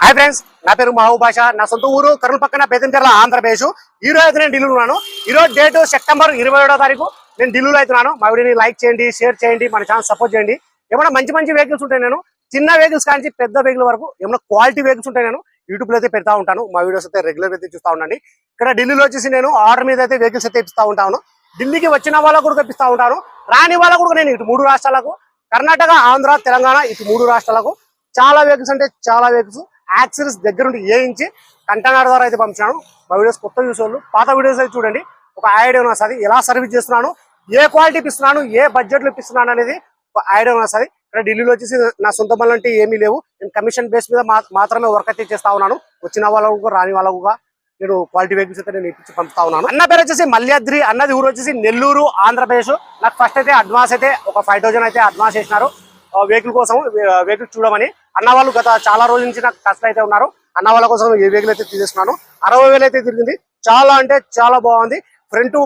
Hi friends నా పేరు మహబూబ్ భాష నా సొంత ఊరు కర్నూలు పక్కన బేతంచెర్ల ఆంధ్రప్రదేశ్. ఈ రోజు అయితే నేను ఢిల్లీలో ఉన్నాను. ఈ రోజు డేట్ సెప్టెంబర్ ఇరవై ఏడో తారీఖు నేను ఢిల్లీలో అవుతున్నాను మా వీడియోని లైక్ చేయండి షేర్ చేయండి మన ఛానల్ సపోర్ట్ చేయండి. ఏమైనా మంచి మంచి వెహికల్స్ ఉంటాయి నేను చిన్న వెహికల్స్ కానీ పెద్ద వెహికల్ వరకు ఏమైనా క్వాలిటీ వెహికల్స్ ఉంటాయి నేను యూట్యూబ్లో అయితే పెడతా ఉంటాను. మా వీడియోస్ అయితే రెగ్యులర్ అయితే చూస్తూ ఉండండి. ఇక్కడ ఢిల్లీలో వచ్చేసి నేను ఆర్డర్ మీద అయితే వెహికల్స్ అయితే ఇప్పిస్తూ ఉంటాను. ఢిల్లీకి వచ్చిన వాళ్ళకు కూడా ఇప్పిస్తూ ఉంటాను. రాని వాళ్ళకు కూడా నేను ఇటు మూడు రాష్ట్రాలకు కర్ణాటక ఆంధ్ర తెలంగాణ ఇటు మూడు రాష్ట్రాలకు చాలా వెహికల్స్ అంటే చాలా వెహికల్స్ యాక్సిడెంట్స్ దగ్గరుండి వేయించి కంటైనర్ ద్వారా అయితే పంపించాను మా వీడియోస్ కొత్త చూసేవాళ్ళు పాత వీడియోస్ అయితే చూడండి. ఒక ఐడియా వస్తుంది. ఎలా సర్వీస్ చేస్తున్నాను ఏ క్వాలిటీ ఇప్పిస్తున్నాను ఏ బడ్జెట్లో ఇప్పిస్తున్నాను అనేది ఒక ఐడియా వస్తుంది. ఇక్కడ ఢిల్లీలో వచ్చేసి నా సొంత పనులు అంటే ఏమీ లేవు. నేను కమిషన్ బేస్ మీద మాత్రమే వర్క్ అయితే చేస్తా ఉన్నాను. వచ్చిన వాళ్ళకు కూడా, రాని వాళ్ళకు కూడా నేను క్వాలిటీ వెహికల్స్ అయితే నేను ఇప్పించి పంపుతా ఉన్నాను. అన్న పేరు వచ్చేసి మల్యాద్రి అన్నది ఊరు వచ్చేసి నెల్లూరు ఆంధ్రప్రదేశ్. నాకు ఫస్ట్ అయితే అడ్వాన్స్ అయితే ఒక ఫైవ్ అయితే అడ్వాన్స్ చేసినారు. వెహికల్ కోసం వెహికల్ చూడమని అన్న వాళ్ళు గత చాలా రోజుల నుంచి నాకు కష్టం అయితే ఉన్నారు. అన్న వాళ్ళ కోసం ఈ వెహికల్ అయితే తీసేస్తున్నాను. అరవై వేలు అయితే తిరిగింది. చాలా అంటే చాలా బాగుంది. ఫ్రంట్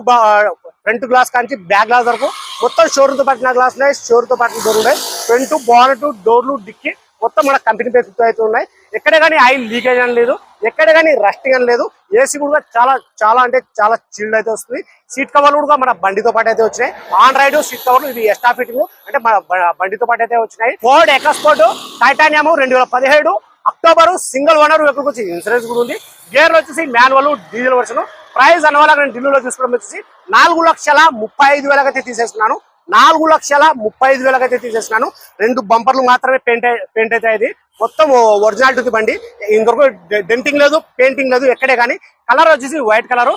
ఫ్రంట్ గ్లాస్ కాంచి బ్యాక్ గ్లాస్ వరకు. మొత్తం షోరూమ్తో పట్టిన గ్లాస్ ఉన్నాయి షోరూమ్తో పట్టిన డోర్ ఉన్నాయి ఫ్రంట్ బానెట్ డోర్లు డిక్కి మొత్తం మన కంపెనీ పేరు అయితే ఉన్నాయి. ఎక్కడ కానీ ఆయిల్ లీకేజ్ అని లేదు ఎక్కడ కానీ రస్టింగ్ అని లేదు. ఏసీ కూడా చాలా చాలా అంటే చాలా చిల్డ్ అయితే వస్తుంది. సీట్ కవర్లు కూడా మన బండితో పాటు అయితే వచ్చినాయి. ఆన్ రైడ్ సీట్ కవర్లు ఇవి ఎస్టా ఫిట్టింగ్ అంటే మన బండితో పాటు అయితే వచ్చినాయి. ఫోర్డ్ ఎకస్పోర్ట్ టైటానియం రెండు వేల పదిహేడు. అక్టోబర్ సింగిల్ ఓనర్ వెహికల్ వచ్చి ఇన్సూరెన్స్ కూడా ఉంది. గేర్ వచ్చేసి మాన్యువల్ డీజిల్ వర్షన్ ప్రైస్ అన్న నేను ఢిల్లీలో తీసుకోవడం వచ్చేసి నాలుగు లక్షల ముప్పై ఐదు వేలకైతే అయితే తీసేస్తున్నాను. నాలుగు లక్షల ముప్పై ఐదు వేలకు అయితే తీసేసినాను. రెండు బంపర్లు మాత్రమే పెయింట్ పెయింట్ అయితే అయింది మొత్తం ఒరిజినాలిటీ బండి. ఇంకొక డెంటింగ్ లేదు పెయింటింగ్ లేదు ఎక్కడే కానీ. కలర్ వచ్చేసి వైట్ కలర్.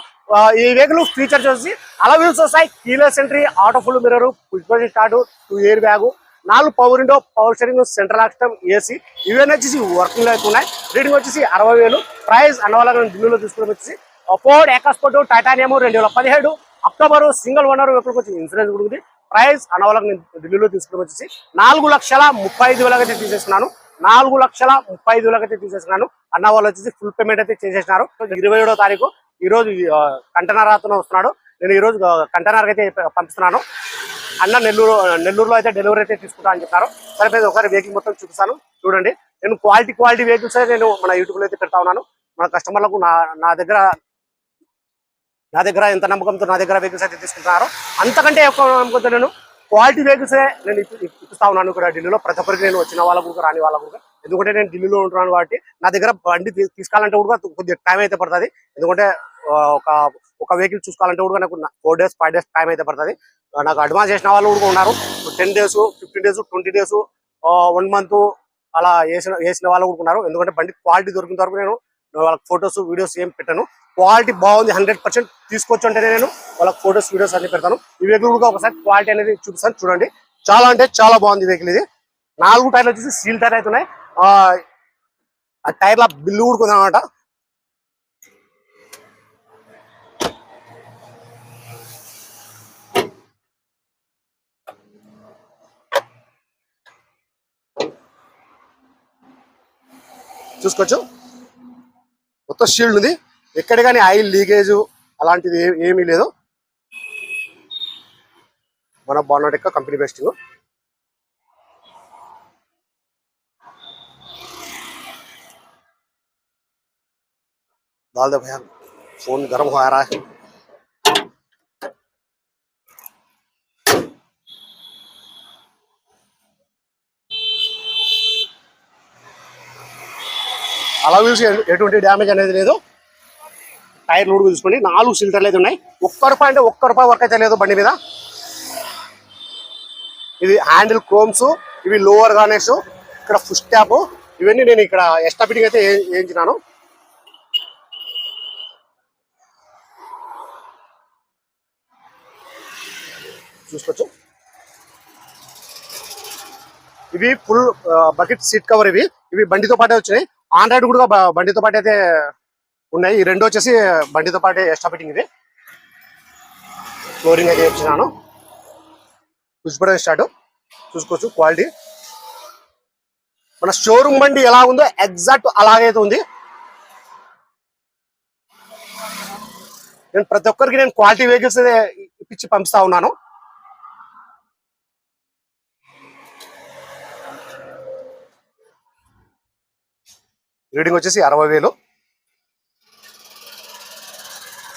ఈ వెహికల్ ఫీచర్స్ వచ్చేసి అలవీల్స్ వస్తాయి. Keyless entry auto fold mirror push button start two airbag నాలుగు power window power steering central ఆక్సిటమ్ AC ఇవన్నీ వచ్చేసి వర్కింగ్లో అయితే ఉన్నాయి. రీడింగ్ వచ్చేసి అరవై వేలు. ప్రైస్ అన్న వాళ్ళ ఢిల్లీలో తీసుకోవడం వచ్చేసి. ఫోర్డ్ ఎకాస్పోర్ట్ టైటానియం రెండు వేల పదిహేడు. అక్టోబర్ సింగిల్ ఓనర్ వెహికల్ వచ్చి ఇన్సూరెన్స్ కూడా ఉంది. ప్రైస్ అన్న వాళ్ళకి నేను ఢిల్లీలో తీసుకోవడం వచ్చేసి నాలుగు లక్షల ముప్పై ఐదు వేలకైతే తీసేసుకున్నాను. నాలుగు లక్షల ముప్పై ఐదు వేలకైతే అయితే తీసేస్తున్నాను అన్న వాళ్ళు వచ్చేసి ఫుల్ పేమెంట్ అయితే చేసేసినారు. ఇరవై ఏడో తారీఖు ఈ రోజు అతను వస్తున్నాడు. నేను ఈరోజు రోజు అయితే పంపిస్తున్నాను. అన్న నెల్లూరు నెల్లూరులో అయితే డెలివరీ అయితే తీసుకుంటా అని చెప్పారు సరే ఒకసారి వెహికల్ మొత్తం చూపిస్తాను. చూడండి. నేను క్వాలిటీ క్వాలిటీ వెహికల్స్ అయితే నేను మన యూట్యూబ్లో అయితే పెడతా ఉన్నాను. మన కస్టమర్లకు నా నా దగ్గర నా దగ్గర ఎంత నమ్మకంతో నా దగ్గర వెహికల్స్ అయితే తీసుకుంటున్నారో అంతకంటే ఎక్కువ నమ్మకంతో నేను క్వాలిటీ వెహికల్స్ నేను ఇప్పిస్తా ఉన్నాను ఇక్కడ ఢిల్లీలో. ప్రతి ఒక్కరికి నేను వచ్చిన వాళ్ళకు కూడా రాని వాళ్ళకు కూడా ఎందుకంటే నేను ఢిల్లీలో ఉంటున్నాను కాబట్టి నా దగ్గర బండి తీసుకోవాలంటే కూడా కొద్దిగా టైం అయితే పడుతుంది. ఎందుకంటే ఒక ఒక వెహికల్ చూసుకోవాలంటే కూడా నాకు four days five days time అయితే పడుతుంది. నాకు అడ్వాన్స్ చేసిన వాళ్ళు కూడా ఉన్నారు. Ten days fifteen days twenty days one month అలా వేసిన వేసిన వాళ్ళు కూడా ఉన్నారు. ఎందుకంటే బండి క్వాలిటీ దొరికిన వరకు నేను వాళ్ళకి ఫొటోస్ వీడియోస్ ఏం పెట్టాను. క్వాలిటీ బాగుంది హండ్రెడ్ పర్సెంట్ తీసుకొచ్చుంటేనే అంటే నేను వాళ్ళకి ఫొటోస్ వీడియోస్ అన్ని పెడతాను. ఈ వెహికల్ కూడా ఒకసారి క్వాలిటీ అనేది చూపిస్తాను చూడండి. చాలా అంటే చాలా బాగుంది వెహికల్ ఇది. నాలుగు టైర్లు వచ్చేసి సీల్ టైర్ అయితే ఉన్నాయి. ఆ, ఆ టైర్ల బిల్లు కూడా అనమాట చూసుకోవచ్చు. మొత్తం షీల్డ్ ఉంది. ఎక్కడ కానీ ఆయిల్ లీకేజ్ అలాంటిది ఏ- ఏమీ లేదు మన బాన్నట్ యొక్క కంపెనీ బెస్టింగ్ डाल दे भैया फोन गर्म हो आ रहा है అలా చూసి ఎటువంటి డ్యామేజ్ అనేది లేదు టైర్ నూడుగు చూసుకోండి నాలుగు సిలిండర్లు అయితే ఉన్నాయి. ఒక్క రూపాయి అంటే ఒక్క రూపాయి వర్క్ అయితే లేదు బండి మీద. ఇది హ్యాండిల్ క్రోమ్స్ ఇవి లోవర్ గార్నెస్ ఇక్కడ ఫుష్ ట్యాప్ ఇవన్నీ నేను ఇక్కడ ఎక్స్ట్రా ఫిట్టింగ్ అయితే వేయించినాను చూసుకోవచ్చు. ఇవి ఫుల్ బకెట్ సీట్ కవర్ ఇవి. ఇవి బండితో పాటే వచ్చినాయి. ఆండ్రాయిడ్ కూడా బండితో పాటు అయితే ఉన్నాయి. ఈ రెండు వచ్చేసి బండితో పాటే ఎక్స్ట్రా ఫిట్టింగ్ ఇది ఫ్లోరింగ్ అయితే ఇచ్చినాను పుష్పడం స్టార్ట్. చూసుకోవచ్చు క్వాలిటీ. మన షోరూమ్ బండి ఎలా ఉందో ఎగ్జాక్ట్ అలాగైతే ఉంది. నేను ప్రతి ఒక్కరికి నేను క్వాలిటీ వెహికల్స్ ఇప్పించి పంపిస్తా ఉన్నాను. రీడింగ్ వచ్చేసి అరవై వేలు.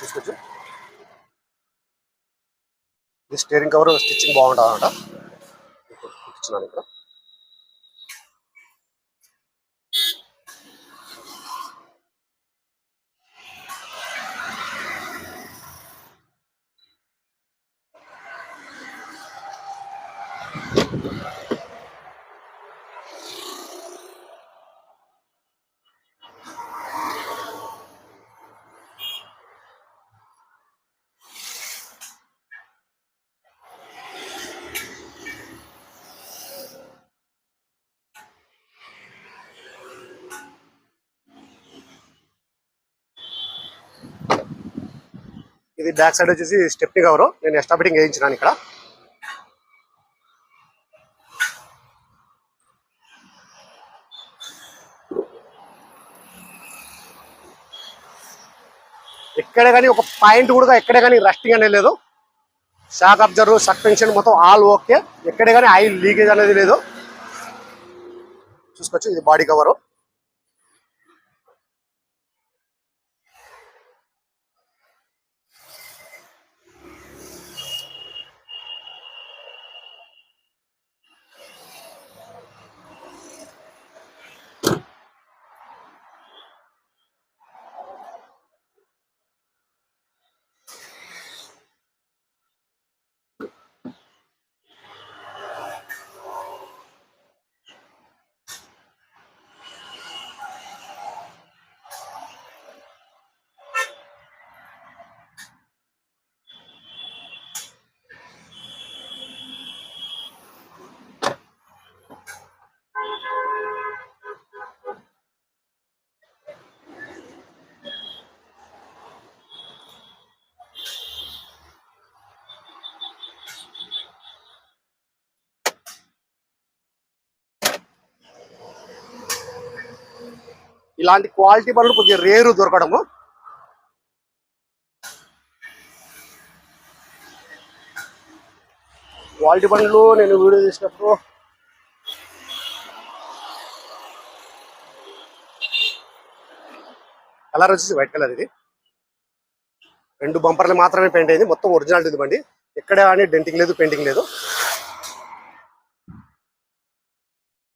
చూసుకోవచ్చు ఇది స్టీరింగ్ కవర్ స్టిచ్చింగ్ బాగుంటుంది అనమాట ఇక్కడ. ఇది బ్యాక్ సైడ్ వచ్చేసి స్టెప్ని కవర్. నేను ఎక్స్ట్రా ఫిట్టింగ్ వేయించినాను ఇక్కడ. ఎక్కడ కానీ ఒక పాయింట్ కూడా ఎక్కడ కానీ రస్టింగ్ అనేది లేదు. షాక్ అబ్జర్వ్ సస్పెన్షన్ మొత్తం ఆల్ ఓకే. ఎక్కడ కానీ ఆయిల్ లీకేజ్ అనేది లేదు. చూసుకోవచ్చు ఇది బాడీ కవరు. ఇలాంటి క్వాలిటీ బండ్లు కొద్దిగా రేరు దొరకడము. క్వాలిటీ బండ్లు నేను వీడియో తీసినప్పుడు కలర్ వచ్చేసి వైట్ కలర్ ఇది. రెండు బంపర్లు మాత్రమే పెయింట్ అయింది. మొత్తం ఒరిజినల్ ఇది బండి. ఎక్కడ కానీ డెంటింగ్ లేదు పెయింటింగ్ లేదు.